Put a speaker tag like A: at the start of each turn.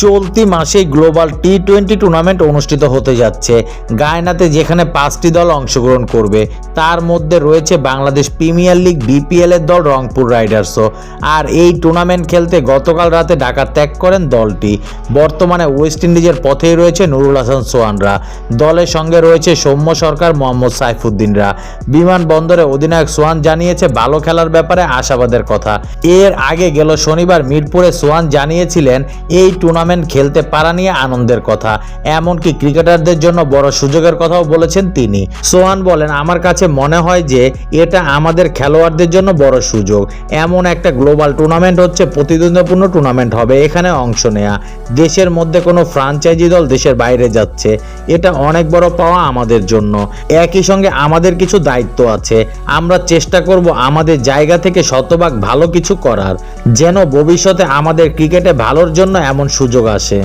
A: চলতি মাসেই global T twenty tournament অনুষ্ঠিত হতে যাচ্ছে। গায়নাতে যেখানে পাঁচটি দল অংশগ্রহণ করবে, তার মধ্যে রয়েছে বাংলাদেশ প্রিমিয়ার লিগ, বিপিএল এর দল রংপুর রাইডার্সও আর এই টুর্নামেন্ট খেলতে গতকাল রাতে ঢাকা ত্যাগ করেন দলটি। বর্তমানে ওয়েস্ট ইন্ডিজের পথেই রয়েছে নুরুল হাসান সোয়ানরা দলের সঙ্গে রয়েছে সৌম্য সরকার, মোহাম্মদ সাইফুদ্দিনরা। বিমানবন্দরে অধিনায়ক সোয়ান জানিয়েছে, ভালো খেলার ব্যাপারে আশাবাদের কথা। এর আগে গেল শনিবার মিরপুরে সোয়ান জানিয়েছিলেন, এই টুর্নামেন্ট খেলতে পারা নিয়ে আনন্দের কথা। এমনকি ক্রিকেটারদের জন্য বড় সুযোগের কথাও বলেছেন তিনি। সোহান বলেন, আমার কাছে মনে হয় যে এটা আমাদের খেলোয়াড়দের জন্য বড় সুযোগ। এমন একটা গ্লোবাল টুর্নামেন্ট হচ্ছে প্রতিদ্বন্দ্বিপূর্ণ টুর্নামেন্ট হবে এখানে অংশ নেয়া। দেশের মধ্যে কোনো ফ্রাঞ্চাইজি দল দেশের বাইরে যাচ্ছে। এটা অনেক বড় পাওয়া আমাদের জন্য। একই সঙ্গে আমাদের কিছু দায়িত্ব আছে। আমরা চেষ্টা করব আমাদের জায়গা থেকে শতভাগ ভালো কিছু করার। যেন ভবিষ্যতে আমাদের ক্রিকেটে ভালোর জন্য এমন সুযোগ আসে।